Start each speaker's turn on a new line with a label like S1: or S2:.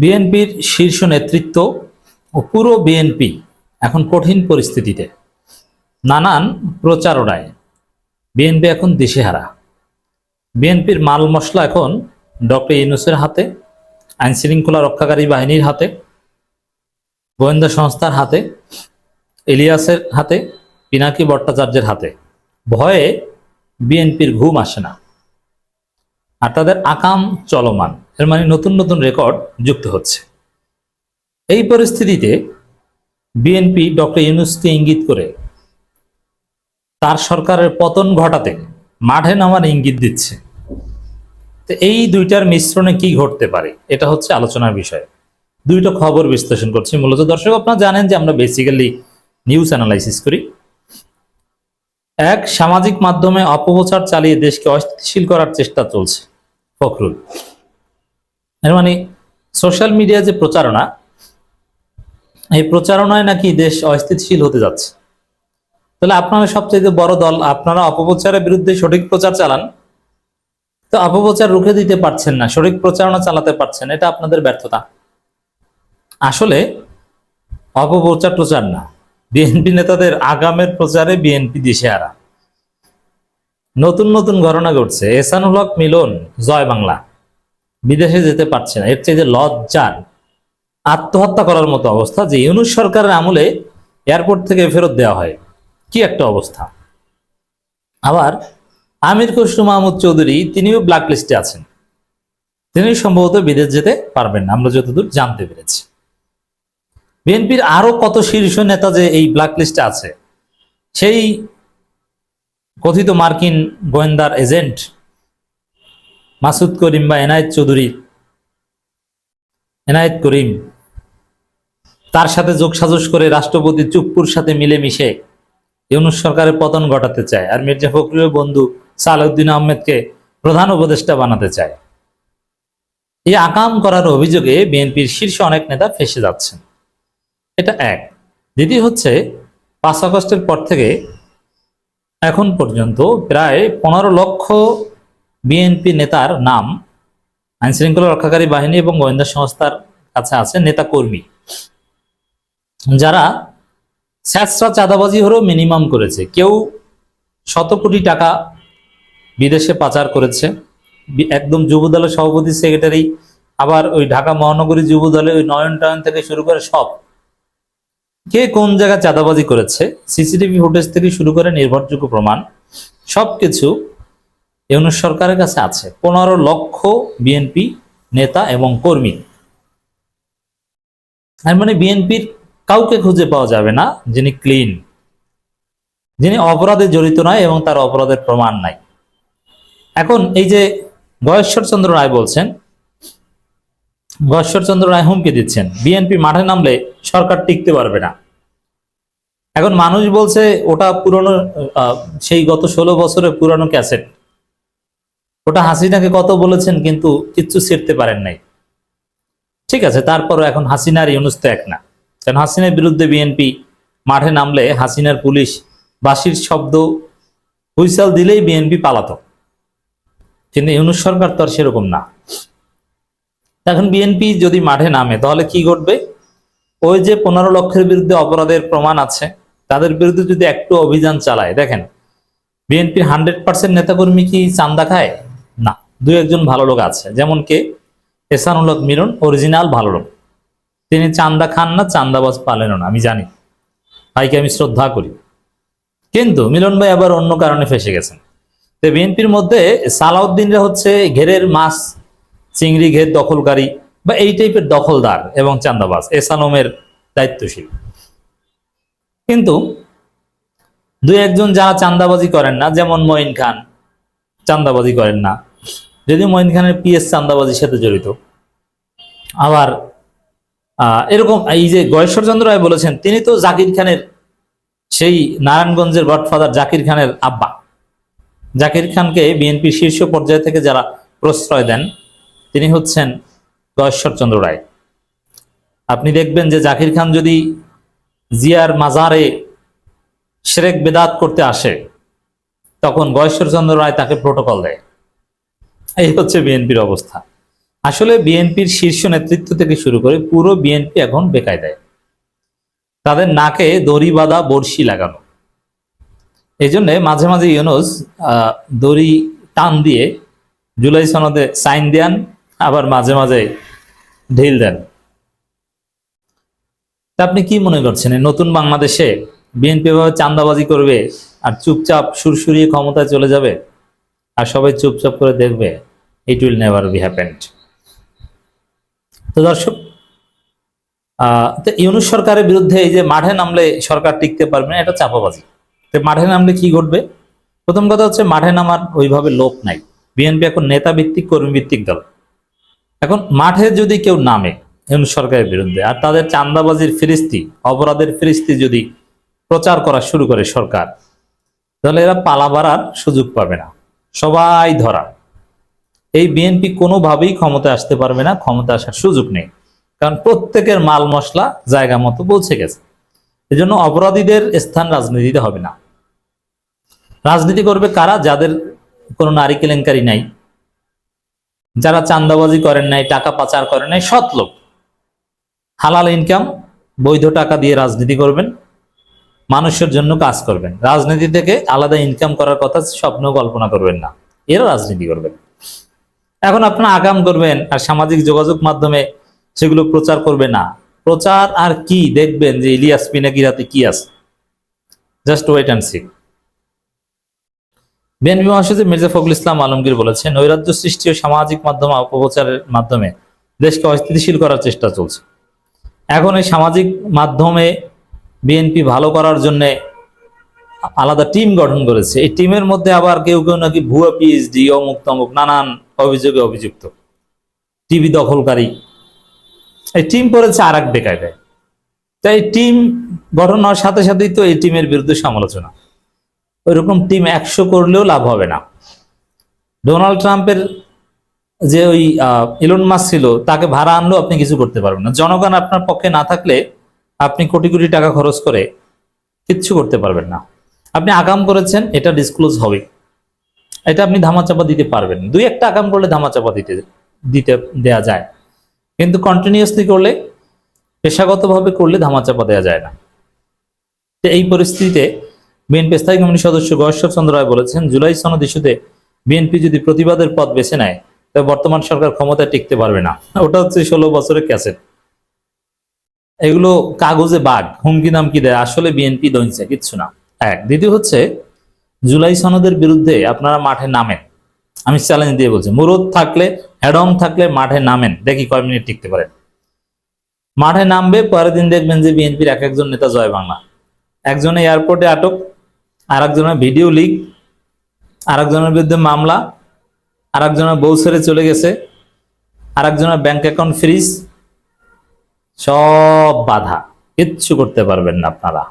S1: বিএনপির শীর্ষ নেতৃত্ব ও পুরো বিএনপি এখন কঠিন পরিস্থিতিতে, নানান প্রচারণায়। বিএনপি এখন দিশেহারা। বিএনপির মাল মশলা এখন ডক্টর ইউনুসের হাতে, আইনশৃঙ্খলা রক্ষাকারী বাহিনীর হাতে, গোয়েন্দা সংস্থার হাতে এলিয়াসের হাতে, পিনাকি ভট্টাচার্যের হাতে। ভয়ে বিএনপির ঘুম আসে না। আর তাদের আকাম চলমান। এর মানে নতুন নতুন রেকর্ড যুক্ত হচ্ছে। এই পরিস্থিতিতে বিএনপি ডক্টর ইউনুসকে ইঙ্গিত করে তার সরকারের পতন ঘটাতে মাঠে নামার ইঙ্গিত দিচ্ছে। তো এই দুইটার মিশ্রণে কি ঘটতে পারে, এটা হচ্ছে আলোচনার বিষয়। দুইটা খবর বিশ্লেষণ করছি। মূলত দর্শক আপনারা জানেন যে আমরা বেসিক্যালি নিউজ অ্যানালাইসিস করি। এক, সামাজিক মাধ্যমে অপপ্রচার চালিয়ে দেশকে অস্থিতিশীল করার চেষ্টা চলছে, ফখরুল। এর মানে সোশ্যাল মিডিয়া যে প্রচারণা, এই প্রচারণায় নাকি দেশ অস্থিতিশীল হতে যাচ্ছে। তাহলে আপনারা সবচেয়ে বড় দল, আপনারা অপপ্রচারের বিরুদ্ধে সঠিক প্রচার চালান, তো অপপ্রচার রুখে দিতে পারছেন না, সঠিক প্রচারণা চালাতে পারছেন, এটা আপনাদের ব্যর্থতা। আসলে অপপ্রচার প্রচার না, বিএনপি নেতাদের আগামের প্রচারে বিএনপি দিশেহারা নতুন নতুন ঘটনা ঘটছে, এসানুল হক মিলন, জয় বাংলা। বিদেশে যেতে পারছে না। এর চেয়ে যে লজ্জার আত্মহত্যা করার মতো অবস্থা যে ইউনুস সরকারের আমলে এয়ারপোর্ট থেকে ফেরত দেওয়া হয়। কি একটা অবস্থা। আবার আমির খসরু মাহমুদ চৌধুরী তিনিও ব্ল্যাক লিস্টে আছেন। তিনি সম্ভবত বিদেশ যেতে পারবেন না। আমরা যতদূর জানতে পেরেছি। বিএনপির আরও কত শীর্ষ নেতা যে এই ব্ল্যাক লিস্টে আছে, সেই কথিত মার্কিন গোয়েন্দার এজেন্ট মাসুদ করিম বা এনায়েত চৌধুরী। এনায়েত করিম, তার সাথে যোগসাজশ করে রাষ্ট্রপতি চুপ্পুর সাথে মিলেমিশে ইউনুস সরকারের পতন ঘটাতে চায় আর মির্জা ফখরুলের বন্ধু সালাউদ্দিন আহমেদকে প্রধান উপদেষ্টা বানাতে চায়। এই আকাম করার অভিযোগে বিএনপির শীর্ষ অনেক নেতা ফেসে যাচ্ছেন। এটা এক। দ্বিতীয় হচ্ছে, পাঁচ আগস্টের পর থেকে এখন পর্যন্ত প্রায় পনেরো লক্ষ বিএনপি নেতার নাম আইনশৃঙ্খলা রক্ষাকারী বাহিনী এবং গোয়েন্দা সংস্থার কাছে আছে নেতা কর্মী। যারা স্যাঁচরা চাঁদাবাজি হলেও মিনিমাম করেছে। কেউ শত কোটি টাকা বিদেশে পাচার করেছে। একদম যুবদলের সভাপতি সেক্রেটারি আবার ওই ঢাকা মহানগরী যুবদলে ওই নয়ন নয়নটায়ন থেকে শুরু করে সব। কে কোন জায়গায় চাঁদাবাজি করেছে? সিসিটিভি ফুটেজ থেকে শুরু করে নির্ভরযোগ্য প্রমাণ। সবকিছু ইউনুস সরকারের কাছে আছে। পনেরো লক্ষ বিএনপি নেতা এবং কর্মী। আর মানে বিএনপির কাউকে খুঁজে পাওয়া যাবে না, যিনি ক্লিন, যিনি অপরাধে জড়িত নয় এবং তার অপরাধের প্রমাণ নাই। এখন এই যে গয়েশ্বর চন্দ্র রায় বলছেন গয়েশ্বর চন্দ্র রায় হুমকি দিচ্ছেন, বিএনপি মাঠে নামলে সরকার টিকতে পারবে না। এখন মানুষ বলছে, ওটা পুরনো সেই গত ষোলো বছরের পুরনো ক্যাসেট। ওটা হাসিনাকে কত বলেছেন কিন্তু কিচ্ছু ছিঁড়তে পারেন নাই। ঠিক আছে, তারপরও এখন হাসিনার ইউনুস তো এক না। কারণ হাসিনার বিরুদ্ধে বিএনপি মাঠে নামলে হাসিনার পুলিশ বাঁশির শব্দ হুইসাল দিলেই বিএনপি পালাত। কিন্তু ইউনুস সরকার তো আর সেরকম না। এখন বিএনপি যদি মাঠে নামে, তাহলে কি ঘটবে? ওই যে পনেরো লক্ষের বিরুদ্ধে অপরাধের প্রমাণ আছে, তাদের বিরুদ্ধে যদি একটু অভিযান চালায়, দেখেন, বিএনপির হান্ড্রেড পার্সেন্ট নেতাকর্মী কি চান্দা খায়? দু একজন ভালো লোক আছে। যেমন কে? এসানুল হক মিলন অরিজিনাল ভালো লোক। তিনি চান্দা খান না, চান্দাবাজ পালেনও না, আমি জানি। ভাইকে আমি শ্রদ্ধা করি। কিন্তু মিলন ভাই আবার অন্য কারণে ফেসে গেছেন। তো বিএনপির মধ্যে সালাউদ্দিনরা হচ্ছে ঘেরের মাছ, চিংড়ি ঘের দখলকারী বা এই টাইপের দখলদার এবং চান্দাবাজ, এসানমের দায়িত্বশীল। কিন্তু দুই একজন যারা চান্দাবাজি করেন না, যেমন মঈন খান, চান্দাবাজি করেন না। যদিও মঈন খানের পিএস চান্দাবাজির সাথে জড়িত। আবার এরকম এই যে গয়েশ্বরচন্দ্র রায় বলেছেন, তিনি তো জাকির খানের সেই নারায়ণগঞ্জের গডফাদার জাকির খানের আব্বা। জাকির খানকে বিএনপির শীর্ষ পর্যায় থেকে যারা প্রশ্রয় দেন, তিনি হচ্ছেন গয়েশ্বরচন্দ্র রায়। আপনি দেখবেন যে জাকির খান যদি জিয়ার মাজারে সেরেক বেদাত করতে আসে, তখন গয়েশ্বরচন্দ্র রায় তাকে প্রোটোকল দেয়। এই হচ্ছে বিএনপির অবস্থা। আসলে বিএনপির শীর্ষ নেতৃত্ব থেকে শুরু করে পুরো বিএনপি এখন বেকায় দেয় তাদের নাকে দড়ি বাঁধা বড়শি লাগানো। এই জন্য মাঝে মাঝে ইউনুস দড়ি টান দিয়ে জুলাই সনদে সাইন দেন, আবার মাঝে মাঝে ঢিল দেন। আপনি কি মনে করছেন? নতুন বাংলাদেশে বিএনপি ভাবে চান্দাবাজি করবে আর চুপচাপ সুরসুরিয়ে ক্ষমতায় চলে যাবে? আর সবাই চুপচাপ করে দেখবে it will never be happened তো দর্শক তো ইউনুস সরকারের বিরুদ্ধে এই যে মাঠে নামলে সরকার টিকতে পারবে না, এটা চাপাবাজি। তো মাঠে নামলে কি ঘটবে? প্রথম কথা হচ্ছে মাঠে নামার ওইভাবে লোক নাই। বিএনপি এখন নেতা ভিত্তিক কর্মী ভিত্তিক দল। এখন মাঠে যদি কেউ নামে ইউনুস সরকারের বিরুদ্ধে, আর তাদের চান্দাবাজির ফিরিস্তি, অপরাধের ফিরিস্তি যদি প্রচার করা শুরু করে সরকার, তাহলে এরা পালাবাড়ার সুযোগ পাবে না। সবাই ধরা। এই বিএনপি কোনোভাবেই ক্ষমতায় আসতে পারবে না ক্ষমতা আসার সুযোগ নেই। কারণ প্রত্যেকের মাল মশলা জায়গা মতো পৌঁছে গেছে। এজন্য অপরাধীদের স্থান রাজনীতিতে হবে না। রাজনীতি করবে কারা? যাদের কোনো নারী কেলেঙ্কারি নাই, যারা চান্দাবাজি করেন নাই, টাকা পাচার করেন নাই, সৎ লোক। হালাল ইনকাম বৈধ টাকা দিয়ে রাজনীতি করবেন। মানুষের জন্য কাজ করবেন। রাজনীতি থেকে আলাদা ইনকাম করার কথা স্বপ্ন কল্পনা করবেন না। এরা রাজনীতি করবেন এখন আপনারা আগাম করবেন আর সামাজিক যোগাযোগ মাধ্যমে সেগুলো প্রচার করবে না। প্রচার আর কি দেখবেন যে ইলিয়াস পিনাকিরাতে কি আছে? Just wait and see BNP মহাসচিব মির্জা ফখরুল ইসলাম আলমগীর বলেছেন, নৈরাজ্য সৃষ্টি ও সামাজিক মাধ্যম অপপ্রচারের মাধ্যমে দেশকে অস্থিতিশীল করার চেষ্টা চলছে। এখন এই সামাজিক মাধ্যমে বিএনপি ভালো করার জন্য আলাদা টিম গঠন করেছে। এই টিমের মধ্যে আবার কেউ কেউ নাকি ভুয়া পিএইচডি অমুক তমুক, নানান অভিযোগে অভিযুক্ত। টিভি দখলকারী। এই টিম করেছে আর এক বেকায়দায় তাই টিম গঠন হওয়ার সাথে সাথেই তো এই টিমের বিরুদ্ধে সমালোচনা। ওইরকম টিম একশো করলেও লাভ হবে না। ডোনাল্ড ট্রাম্পের যে ওই ইলন মাস ছিল, তাকে ভাড়া আনলেও আপনি কিছু করতে পারবেন না। জনগণ আপনার পক্ষে না থাকলে আপনি কোটি কোটি টাকা খরচ করে কিচ্ছু করতে পারবেন না। আপনি আগাম করেছেন, এটা ডিসক্লোজ হবে। এটা আপনি ধামাচাপা দিতে পারবেন দুই একটা আগাম করলে ধামাচাপা দিতে দিতে দেয়া যায়। কিন্তু কন্টিনিউয়াসলি করলে, পেশাগতভাবে করলে ধামাচাপা দেওয়া যায় না। তো এই পরিস্থিতিতে বিএনপি স্থায়ী কমিটির সদস্য গয়েশ্বর চন্দ্র রায় বলেছেন, জুলাই সনদ ইস্যুতে বিএনপি যদি প্রতিবাদের পথ বেছে নেয়, তবে বর্তমান সরকার ক্ষমতায় টিকতে পারবে না। ওটা হচ্ছে ষোলো বছরের ক্যাসেট। এগুলো কাগজে বাঘ, হুমকি নামকি দেয়। আসলে বিএনপি দইছে কিচ্ছু না। এক। দ্বিতীয় হচ্ছে, জুলাই সনদের বিরুদ্ধে আপনারা মাঠে নামেন। আমি চ্যালেঞ্জ দিয়ে বলছি, মুরদ থাকলে, হেডম থাকলে মাঠে নামেন। দেখি কয় মিনিট টিকতে পারেন মাঠে নামবে, পরের দিন দেখবেন যে বিএনপির এক একজন নেতা জয় বাংলা। একজনে এয়ারপোর্টে আটক আর একজনের ভিডিও লিক আর একজনের বিরুদ্ধে মামলা আর একজনের বউ ছেড়ে চলে গেছে আর একজনের ব্যাংক অ্যাকাউন্ট ফ্রিজ সব বাধা কিচ্ছু করতে পারবেন না আপনারা।